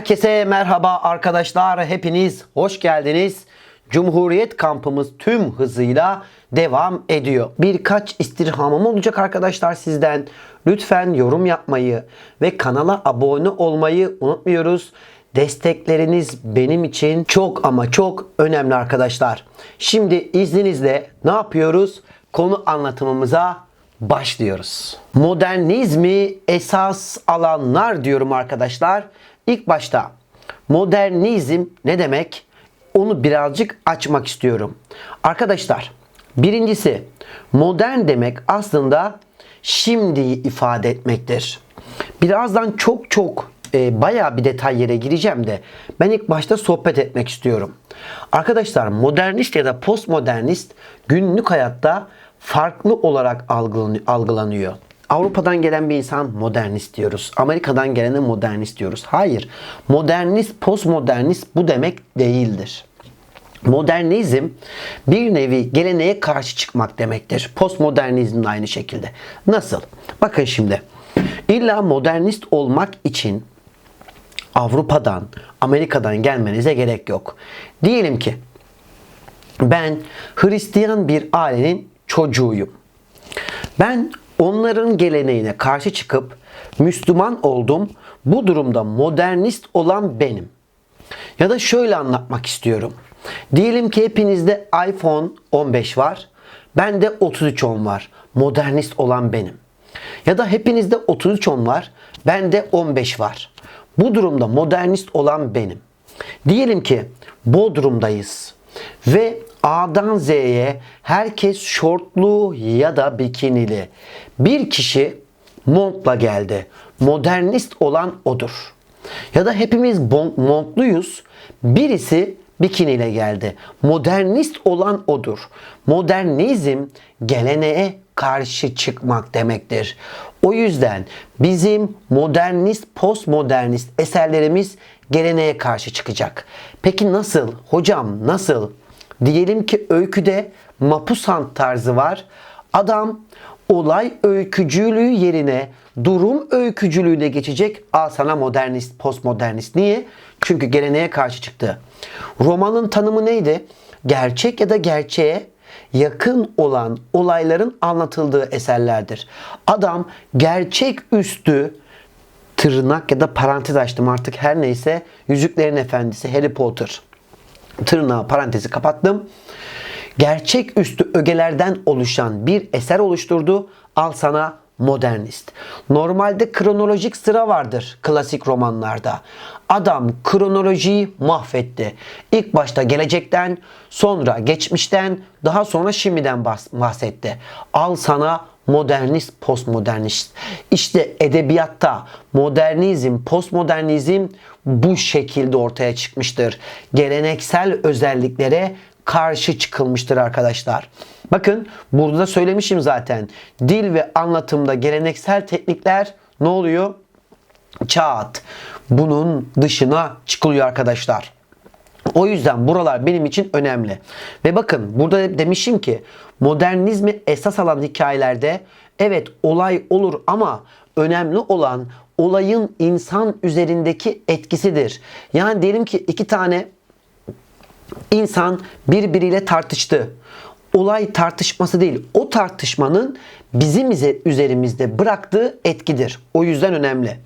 Herkese merhaba arkadaşlar. Hepiniz hoş geldiniz. Cumhuriyet kampımız tüm hızıyla devam ediyor. Birkaç istirhamım olacak arkadaşlar sizden. Lütfen yorum yapmayı ve kanala abone olmayı unutmuyoruz. Destekleriniz benim için çok ama çok önemli arkadaşlar. Şimdi izninizle ne yapıyoruz? Konu anlatımımıza başlıyoruz. Modernizmi esas alanlar diyorum arkadaşlar. İlk başta modernizm ne demek? Onu birazcık açmak istiyorum. Arkadaşlar birincisi modern demek aslında şimdiyi ifade etmektir. Birazdan çok çok e, bayağı bir detay yere gireceğim de ben ilk başta sohbet etmek istiyorum. Arkadaşlar modernist ya da postmodernist günlük hayatta farklı olarak algılanıyor. Avrupa'dan gelen bir insan modernist diyoruz. Amerika'dan gelene modernist diyoruz. Hayır. Modernist, postmodernist bu demek değildir. Modernizm bir nevi geleneğe karşı çıkmak demektir. Postmodernizm de aynı şekilde. Nasıl? Bakın şimdi. İlla modernist olmak için Avrupa'dan, Amerika'dan gelmenize gerek yok. Diyelim ki ben Hristiyan bir ailenin çocuğuyum. Ben onların geleneğine karşı çıkıp Müslüman oldum. Bu durumda modernist olan benim. Ya da şöyle anlatmak istiyorum. Diyelim ki hepinizde iPhone 15 var. Bende 3310 var. Modernist olan benim. Ya da hepinizde 3310 var. Bende 15 var. Bu durumda modernist olan benim. Diyelim ki Bodrum'dayız ve A'dan Z'ye herkes şortlu ya da bikinili. Bir kişi montla geldi. Modernist olan odur. Ya da hepimiz montluyuz. Birisi bikiniyle geldi. Modernist olan odur. Modernizm geleneğe karşı çıkmak demektir. O yüzden bizim modernist, postmodernist eserlerimiz geleneğe karşı çıkacak. Peki nasıl? Hocam nasıl? Diyelim ki öyküde Mapusant tarzı var. Adam olay öykücülüğü yerine durum öykücülüğüne geçecek. Al sana modernist, postmodernist. Niye? Çünkü geleneğe karşı çıktı. Romanın tanımı neydi? Gerçek ya da gerçeğe yakın olan olayların anlatıldığı eserlerdir. Adam gerçek üstü tırnak ya da parantez açtım artık her neyse Yüzüklerin Efendisi Harry Potter tırnağı parantezi kapattım. Gerçek üstü ögelerden oluşan bir eser oluşturdu. Al sana modernist. Normalde kronolojik sıra vardır klasik romanlarda. Adam kronolojiyi mahvetti. İlk başta gelecekten, sonra geçmişten, daha sonra şimdiden bahsetti. Al sana modernist, postmodernist. İşte edebiyatta modernizm, postmodernizm bu şekilde ortaya çıkmıştır. Geleneksel özelliklere karşı çıkılmıştır arkadaşlar. Bakın burada da söylemişim zaten. Dil ve anlatımda geleneksel teknikler ne oluyor? Çağat. Bunun dışına çıkılıyor arkadaşlar. O yüzden buralar benim için önemli. Ve bakın burada demişim ki modernizmi esas alan hikayelerde evet olay olur ama önemli olan olayın insan üzerindeki etkisidir. Yani diyelim ki iki tane insan birbiriyle tartıştı. Olay tartışması değil. O tartışmanın bizim üzerimizde bıraktığı etkidir. O yüzden önemli.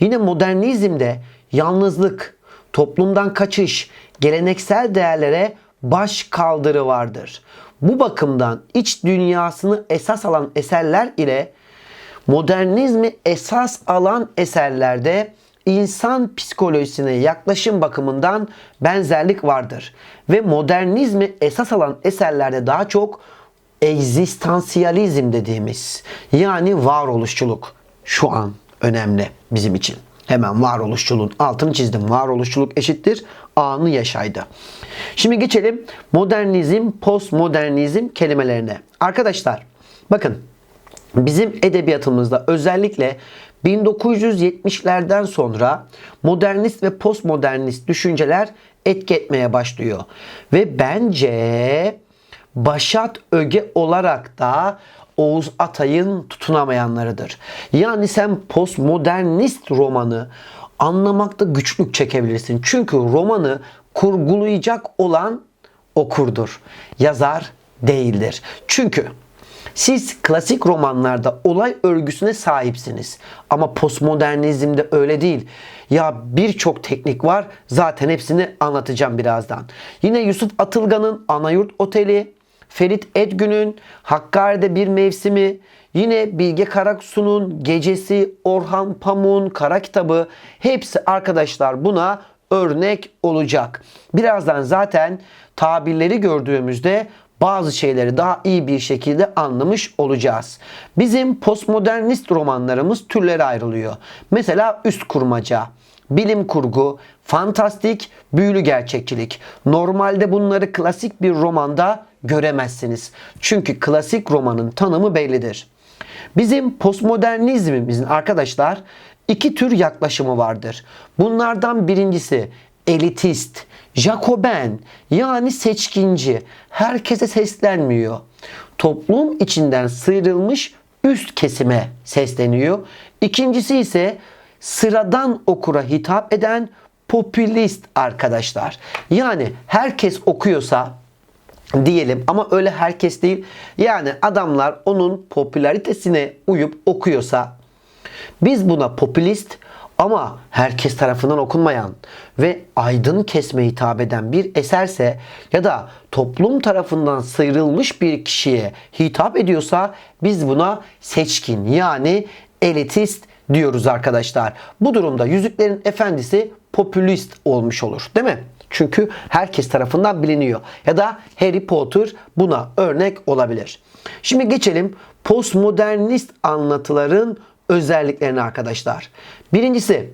Yine modernizmde yalnızlık, toplumdan kaçış, geleneksel değerlere baş kaldırı vardır. Bu bakımdan iç dünyasını esas alan eserler ile modernizmi esas alan eserlerde insan psikolojisine yaklaşım bakımından benzerlik vardır. Ve modernizmi esas alan eserlerde daha çok egzistansiyalizm dediğimiz yani varoluşçuluk şu an önemli bizim için. Hemen varoluşçuluğun altını çizdim. Varoluşçuluk eşittir anı yaşaydı. Şimdi geçelim modernizm, postmodernizm kelimelerine. Arkadaşlar bakın bizim edebiyatımızda özellikle 1970'lerden sonra modernist ve postmodernist düşünceler etki etmeye başlıyor. Ve bence Başat Öge olarak da Oğuz Atay'ın tutunamayanlarıdır. Yani sen postmodernist romanı anlamakta güçlük çekebilirsin. Çünkü romanı kurgulayacak olan okurdur. Yazar değildir. Çünkü siz klasik romanlarda olay örgüsüne sahipsiniz. Ama postmodernizmde öyle değil. Ya birçok teknik var. Zaten hepsini anlatacağım birazdan. Yine Yusuf Atılgan'ın Anayurt Oteli, Ferit Edgün'ün Hakkari'de bir mevsimi, yine Bilge Karaksu'nun Gecesi, Orhan Pamuk'un Kara Kitabı hepsi arkadaşlar buna örnek olacak. Birazdan zaten tabirleri gördüğümüzde bazı şeyleri daha iyi bir şekilde anlamış olacağız. Bizim postmodernist romanlarımız türlere ayrılıyor. Mesela üst kurmaca, bilim kurgu, fantastik, büyülü gerçekçilik. Normalde bunları klasik bir romanda göremezsiniz. Çünkü klasik romanın tanımı bellidir. Bizim postmodernizmimizin arkadaşlar iki tür yaklaşımı vardır. Bunlardan birincisi elitist, Jacoben yani seçkinci, herkese seslenmiyor. Toplum içinden sıyrılmış üst kesime sesleniyor. İkincisi ise sıradan okura hitap eden popülist arkadaşlar. Yani herkes okuyorsa diyelim ama öyle herkes değil. Yani adamlar onun popülaritesine uyup okuyorsa biz buna popülist ama herkes tarafından okunmayan ve aydın kesme hitap eden bir eserse ya da toplum tarafından sıyrılmış bir kişiye hitap ediyorsa biz buna seçkin yani elitist diyoruz arkadaşlar. Bu durumda Yüzüklerin Efendisi popülist olmuş olur değil mi? Çünkü herkes tarafından biliniyor. Ya da Harry Potter buna örnek olabilir. Şimdi geçelim postmodernist anlatıların özelliklerine arkadaşlar. Birincisi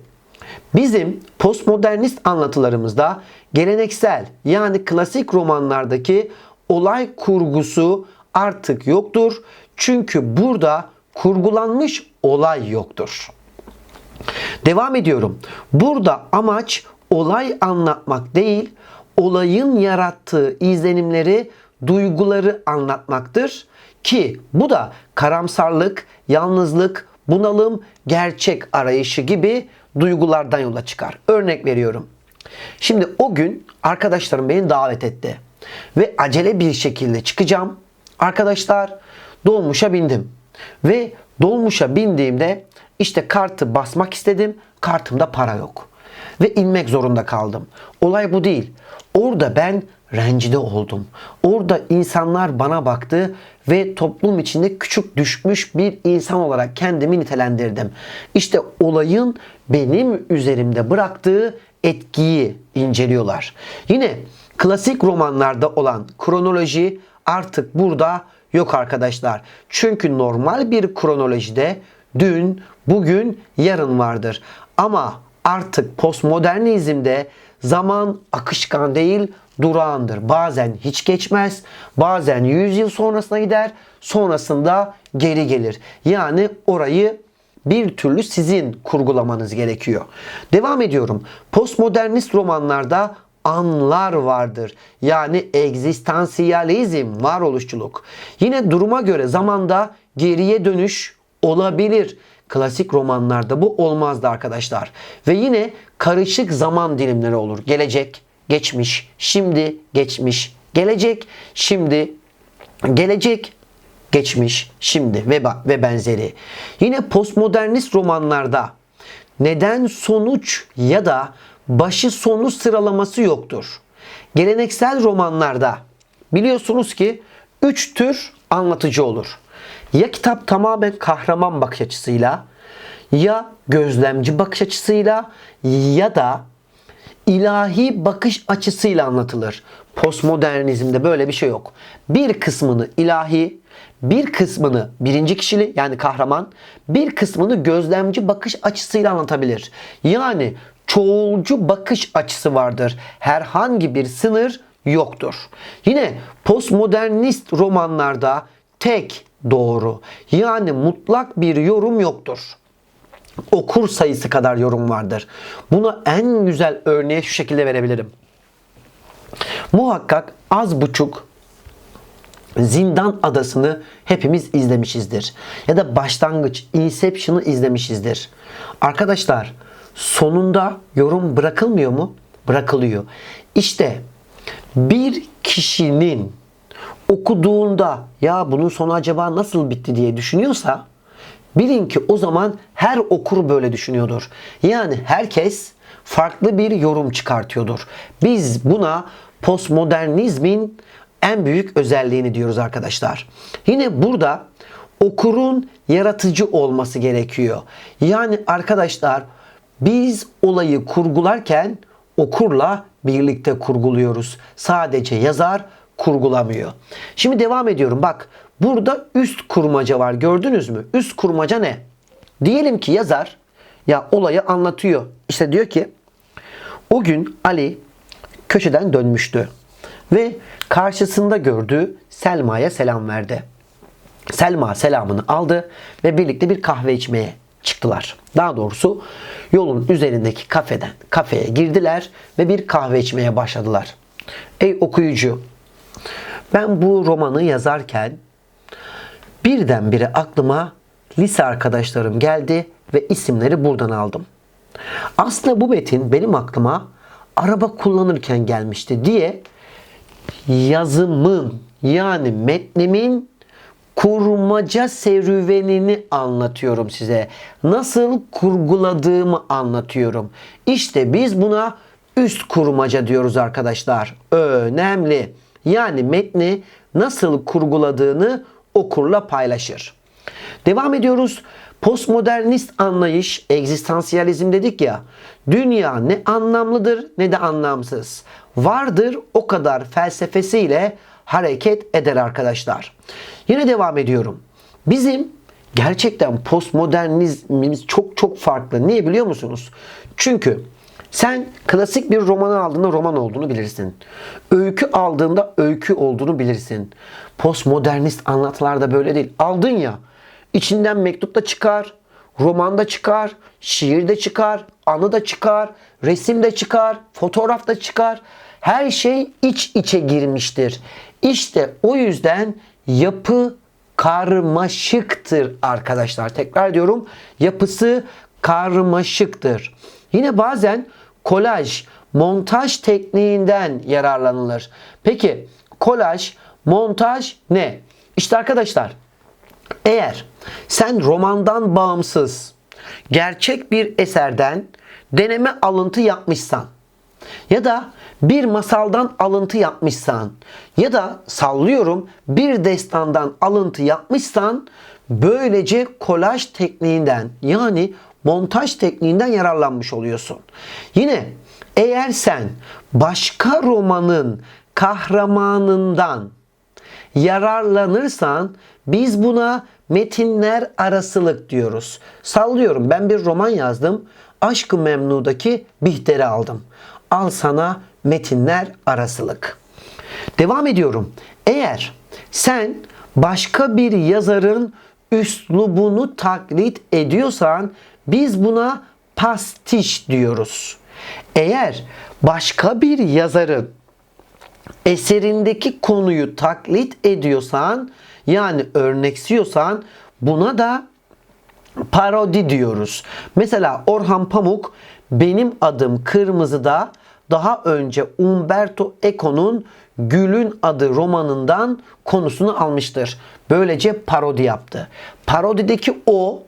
bizim postmodernist anlatılarımızda geleneksel yani klasik romanlardaki olay kurgusu artık yoktur. Çünkü burada kurgulanmış olay yoktur. Devam ediyorum. Burada amaç olay anlatmak değil, olayın yarattığı izlenimleri, duyguları anlatmaktır ki bu da karamsarlık, yalnızlık, bunalım, gerçek arayışı gibi duygulardan yola çıkar. Örnek veriyorum. Şimdi o gün arkadaşlarım beni davet etti ve acele bir şekilde çıkacağım. Arkadaşlar dolmuşa bindim ve dolmuşa bindiğimde işte kartı basmak istedim. Kartımda para yok. Ve inmek zorunda kaldım. Olay bu değil. Orada ben rencide oldum. Orada insanlar bana baktı ve toplum içinde küçük düşmüş bir insan olarak kendimi nitelendirdim. İşte olayın benim üzerimde bıraktığı etkiyi inceliyorlar. Yine klasik romanlarda olan kronoloji artık burada yok arkadaşlar. Çünkü normal bir kronolojide dün, bugün, yarın vardır. Ama artık postmodernizmde zaman akışkan değil durağandır. Bazen hiç geçmez, bazen 100 yıl sonrasına gider, sonrasında geri gelir. Yani orayı bir türlü sizin kurgulamanız gerekiyor. Devam ediyorum. Postmodernist romanlarda anlar vardır. Yani egzistansiyalizm, varoluşçuluk. Yine duruma göre zamanda geriye dönüş olabilir. Klasik romanlarda bu olmazdı arkadaşlar. Ve yine karışık zaman dilimleri olur. Gelecek, geçmiş, şimdi, geçmiş, gelecek, şimdi, gelecek, geçmiş, şimdi ve, ve benzeri. Yine postmodernist romanlarda neden sonuç ya da başı sonu sıralaması yoktur. Geleneksel romanlarda biliyorsunuz ki 3 tür anlatıcı olur. Ya kitap tamamen kahraman bakış açısıyla ya gözlemci bakış açısıyla ya da ilahi bakış açısıyla anlatılır. Postmodernizmde böyle bir şey yok. Bir kısmını ilahi, bir kısmını birinci kişili yani kahraman, bir kısmını gözlemci bakış açısıyla anlatabilir. Yani çoğulcu bakış açısı vardır. Herhangi bir sınır yoktur. Yine postmodernist romanlarda tek doğru yani mutlak bir yorum yoktur. Okur sayısı kadar yorum vardır. Bunu en güzel örneği şu şekilde verebilirim. Muhakkak az buçuk Zindan Adası'nı hepimiz izlemişizdir. Ya da başlangıç Inception'ı izlemişizdir. Arkadaşlar sonunda yorum bırakılmıyor mu? Bırakılıyor. İşte bir kişinin okuduğunda ya bunun sonu acaba nasıl bitti diye düşünüyorsa bilin ki o zaman her okur böyle düşünüyordur. Yani herkes farklı bir yorum çıkartıyordur. Biz buna postmodernizmin en büyük özelliğini diyoruz arkadaşlar. Yine burada okurun yaratıcı olması gerekiyor. Yani arkadaşlar biz olayı kurgularken okurla birlikte kurguluyoruz. Sadece yazar kurgulamıyor. Şimdi devam ediyorum. Bak burada üst kurmaca var. Gördünüz mü? Üst kurmaca ne? Diyelim ki yazar ya olayı anlatıyor. İşte diyor ki o gün Ali köşeden dönmüştü ve karşısında gördüğü Selma'ya selam verdi. Selma selamını aldı ve birlikte bir kahve içmeye çıktılar. Daha doğrusu yolun üzerindeki kafeden kafeye girdiler ve bir kahve içmeye başladılar. Ey okuyucu, ben bu romanı yazarken birdenbire aklıma lise arkadaşlarım geldi ve isimleri buradan aldım. Aslında bu metin benim aklıma araba kullanırken gelmişti diye yazımın yani metnimin kurmaca serüvenini anlatıyorum size. Nasıl kurguladığımı anlatıyorum. İşte biz buna üst kurmaca diyoruz arkadaşlar. Önemli. Yani metni nasıl kurguladığını okurla paylaşır. Devam ediyoruz. Postmodernist anlayış, egzistansiyalizm dedik ya. Dünya ne anlamlıdır ne de anlamsız. Vardır o kadar felsefesiyle hareket eder arkadaşlar. Yine devam ediyorum. Bizim gerçekten postmodernizmimiz çok çok farklı. Niye biliyor musunuz? Çünkü sen klasik bir romanı aldığında roman olduğunu bilirsin. Öykü aldığında öykü olduğunu bilirsin. Postmodernist anlatılarda böyle değil. Aldın ya içinden mektup da çıkar, roman da çıkar, şiir de çıkar, anı da çıkar, resim de çıkar, fotoğraf da çıkar. Her şey iç içe girmiştir. İşte o yüzden yapı karmaşıktır arkadaşlar. Tekrar diyorum yapısı karmaşıktır. Yine bazen kolaj, montaj tekniğinden yararlanılır. Peki kolaj, montaj ne? İşte arkadaşlar eğer sen romandan bağımsız gerçek bir eserden deneme alıntı yapmışsan ya da bir masaldan alıntı yapmışsan ya da sallıyorum bir destandan alıntı yapmışsan böylece kolaj tekniğinden yani montaj tekniğinden yararlanmış oluyorsun. Yine eğer sen başka romanın kahramanından yararlanırsan biz buna metinler arasılık diyoruz. Sallıyorum ben bir roman yazdım. Aşkı Memnu'daki Bihter'i aldım. Al sana metinler arasılık. Devam ediyorum. Eğer sen başka bir yazarın üslubunu taklit ediyorsan biz buna pastiş diyoruz. Eğer başka bir yazarın eserindeki konuyu taklit ediyorsan yani örneksiyorsan buna da parodi diyoruz. Mesela Orhan Pamuk benim adım Kırmızı'da daha önce Umberto Eco'nun Gül'ün adı romanından konusunu almıştır. Böylece parodi yaptı. Parodideki o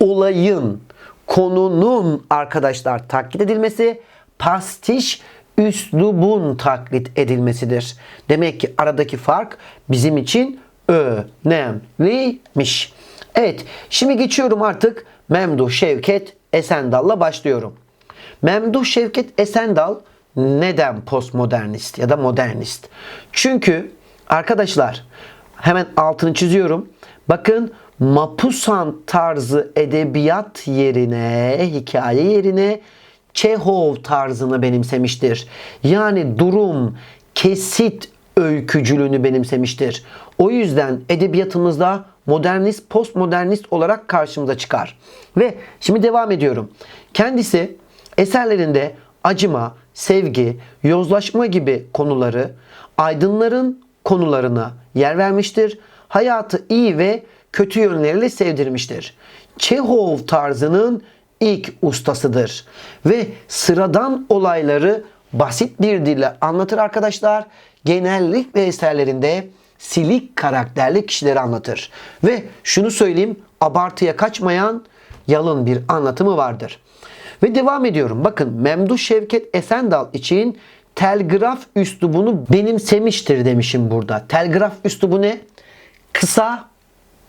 olayın, konunun arkadaşlar taklit edilmesi, pastiş üslubun taklit edilmesidir. Demek ki aradaki fark bizim için önemliymiş. Evet şimdi geçiyorum artık Memduh Şevket Esendal'la başlıyorum. Memduh Şevket Esendal neden postmodernist ya da modernist? Çünkü arkadaşlar hemen altını çiziyorum. Bakın Mapusan tarzı edebiyat yerine, hikaye yerine Çehov tarzını benimsemiştir. Yani durum, kesit öykücülüğünü benimsemiştir. O yüzden edebiyatımızda modernist, postmodernist olarak karşımıza çıkar. Ve şimdi devam ediyorum. Kendisi eserlerinde acıma, sevgi, yozlaşma gibi konuları aydınların konularına yer vermiştir. Hayatı iyi ve kötü yönleriyle sevdirmiştir. Çehov tarzının ilk ustasıdır. Ve sıradan olayları basit bir dille anlatır arkadaşlar. Genellikle eserlerinde silik karakterli kişileri anlatır. Ve şunu söyleyeyim abartıya kaçmayan yalın bir anlatımı vardır. Ve devam ediyorum. Bakın Memduh Şevket Esendal için telgraf üslubunu benimsemiştir demişim burada. Telgraf üslubu ne? Kısa,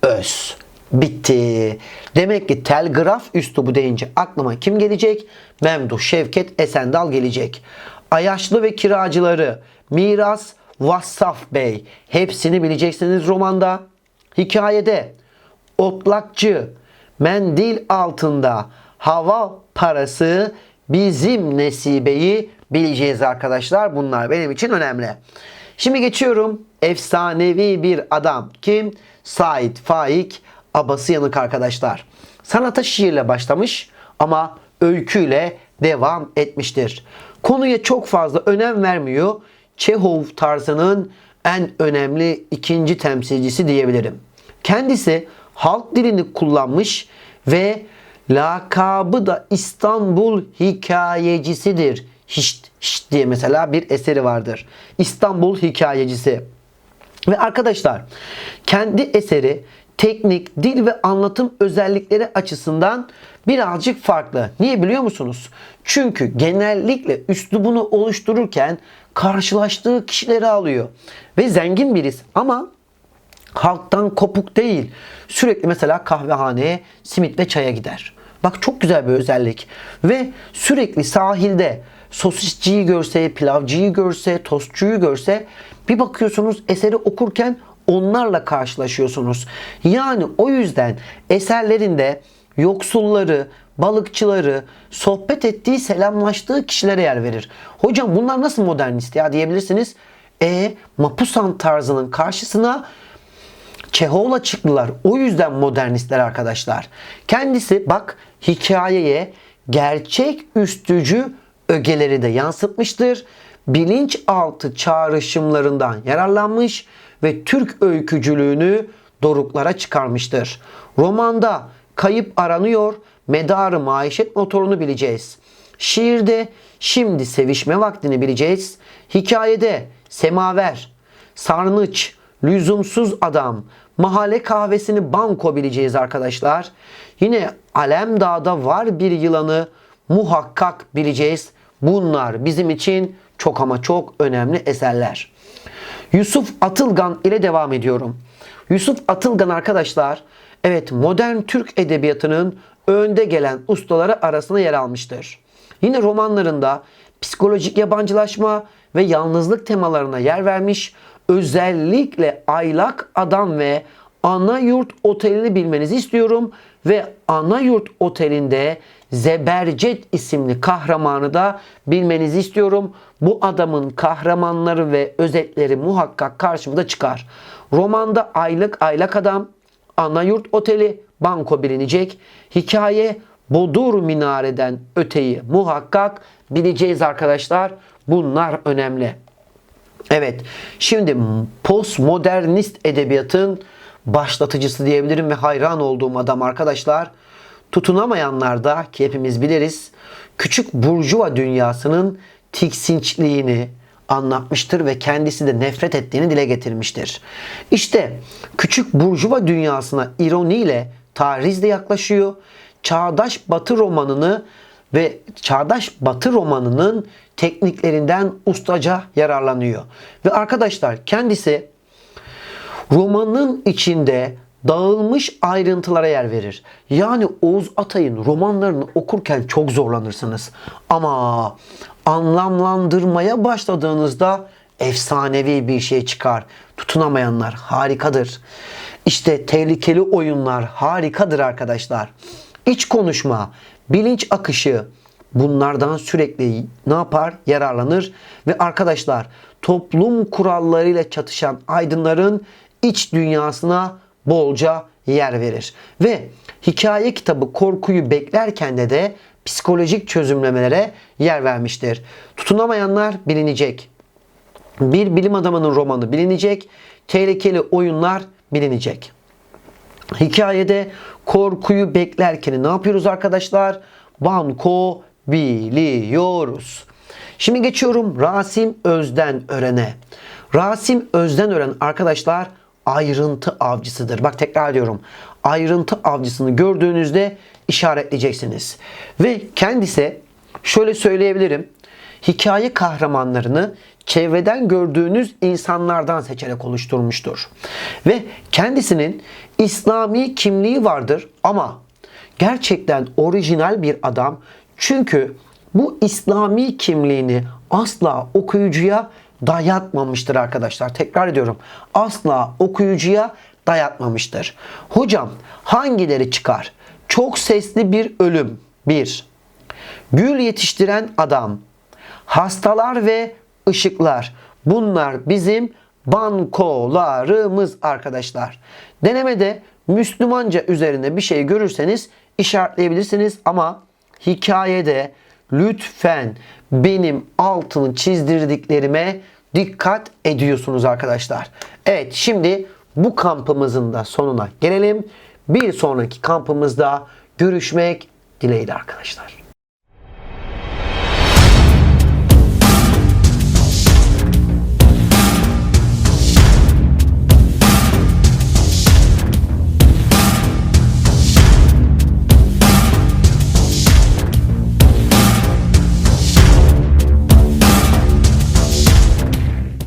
öz. Bitti. Demek ki telgraf üslubu deyince aklıma kim gelecek? Memduh Şevket Esendal gelecek. Ayaşlı ve kiracıları, miras, Vassaf Bey. Hepsini bileceksiniz romanda. Hikayede otlakçı, mendil altında hava parası bizim nesibeyi bileceğiz arkadaşlar. Bunlar benim için önemli. Şimdi geçiyorum. Efsanevi bir adam. Kim? Said Faik Abası Yanık arkadaşlar. Sanata şiirle başlamış ama öyküyle devam etmiştir. Konuya çok fazla önem vermiyor. Çehov tarzının en önemli ikinci temsilcisi diyebilirim. Kendisi halk dilini kullanmış ve lakabı da İstanbul hikayecisidir. Hişt, hişt diye mesela bir eseri vardır. İstanbul hikayecisi. Ve arkadaşlar kendi eseri teknik, dil ve anlatım özellikleri açısından birazcık farklı. Niye biliyor musunuz? Çünkü genellikle üslubunu oluştururken karşılaştığı kişileri alıyor. Ve zengin birisi ama halktan kopuk değil. Sürekli mesela kahvehaneye simit ve çaya gider. Bak çok güzel bir özellik. Ve sürekli sahilde sosisçiyi görse, pilavcıyı görse, tostçuyu görse bir bakıyorsunuz eseri okurken onlarla karşılaşıyorsunuz. Yani o yüzden eserlerinde yoksulları, balıkçıları, sohbet ettiği, selamlaştığı kişilere yer verir. Hocam bunlar nasıl modernist ya diyebilirsiniz. E Mapusan tarzının karşısına Çehov'la çıktılar. O yüzden modernistler arkadaşlar. Kendisi bak hikayeye gerçek üstücü ögeleri de yansıtmıştır. Bilinçaltı çağrışımlarından yararlanmış ve Türk öykücülüğünü doruklara çıkarmıştır. Romanda kayıp aranıyor, medarı maişet motorunu bileceğiz. Şiirde şimdi sevişme vaktini bileceğiz. Hikayede semaver, sarnıç, lüzumsuz adam, mahalle kahvesini banko bileceğiz arkadaşlar. Yine Alemdağ'da var bir yılanı muhakkak bileceğiz. Bunlar bizim için çok ama çok önemli eserler. Yusuf Atılgan ile devam ediyorum. Yusuf Atılgan arkadaşlar evet modern Türk edebiyatının önde gelen ustaları arasında yer almıştır. Yine romanlarında psikolojik yabancılaşma ve yalnızlık temalarına yer vermiş özellikle Aylak Adam ve Ana Yurt Oteli'ni bilmenizi istiyorum ve Ana Yurt Oteli'nde Zebercet isimli kahramanı da bilmenizi istiyorum. Bu adamın kahramanları ve özetleri muhakkak karşımıza çıkar. Romanda Aylık Aylak Adam, Ana Yurt Oteli, Banko bilinecek. Hikaye Bodur Minare'den öteyi muhakkak bileceğiz arkadaşlar. Bunlar önemli. Evet. Şimdi postmodernist edebiyatın başlatıcısı diyebilirim ve hayran olduğum adam arkadaşlar. Tutunamayanlar da ki hepimiz biliriz küçük burjuva dünyasının tiksinçliğini anlatmıştır ve kendisi de nefret ettiğini dile getirmiştir. İşte küçük burjuva dünyasına ironiyle tarizle yaklaşıyor. Çağdaş Batı romanını ve çağdaş Batı romanının tekniklerinden ustaca yararlanıyor. Ve arkadaşlar kendisi romanın içinde dağılmış ayrıntılara yer verir. Yani Oğuz Atay'ın romanlarını okurken çok zorlanırsınız. Ama anlamlandırmaya başladığınızda efsanevi bir şey çıkar. Tutunamayanlar harikadır. İşte tehlikeli oyunlar harikadır arkadaşlar. İç konuşma, bilinç akışı bunlardan sürekli ne yapar? Yararlanır ve arkadaşlar toplum kurallarıyla çatışan aydınların iç dünyasına bolca yer verir. Ve hikaye kitabı korkuyu beklerken de de psikolojik çözümlemelere yer vermiştir. Tutunamayanlar bilinecek. Bir bilim adamının romanı bilinecek. Tehlikeli oyunlar bilinecek. Hikayede korkuyu beklerken ne yapıyoruz arkadaşlar? banko biliyoruz. Şimdi geçiyorum Rasim Özden Ören'e. Rasim Özden Ören arkadaşlar ayrıntı avcısıdır. Bak tekrar ediyorum. Ayrıntı avcısını gördüğünüzde işaretleyeceksiniz. Ve kendisi şöyle söyleyebilirim. Hikaye kahramanlarını çevreden gördüğünüz insanlardan seçerek oluşturmuştur. Ve kendisinin İslami kimliği vardır ama gerçekten orijinal bir adam. Çünkü bu İslami kimliğini asla okuyucuya dayatmamıştır arkadaşlar. Tekrar ediyorum. Asla okuyucuya dayatmamıştır. Hocam hangileri çıkar? Çok sesli bir ölüm. 1. Gül yetiştiren adam. Hastalar ve ışıklar. Bunlar bizim bankolarımız arkadaşlar. Denemede Müslümanca üzerinde bir şey görürseniz işaretleyebilirsiniz ama hikayede lütfen benim altını çizdirdiklerime dikkat ediyorsunuz arkadaşlar. Evet şimdi bu kampımızın da sonuna gelelim. Bir sonraki kampımızda görüşmek dileğiyle arkadaşlar.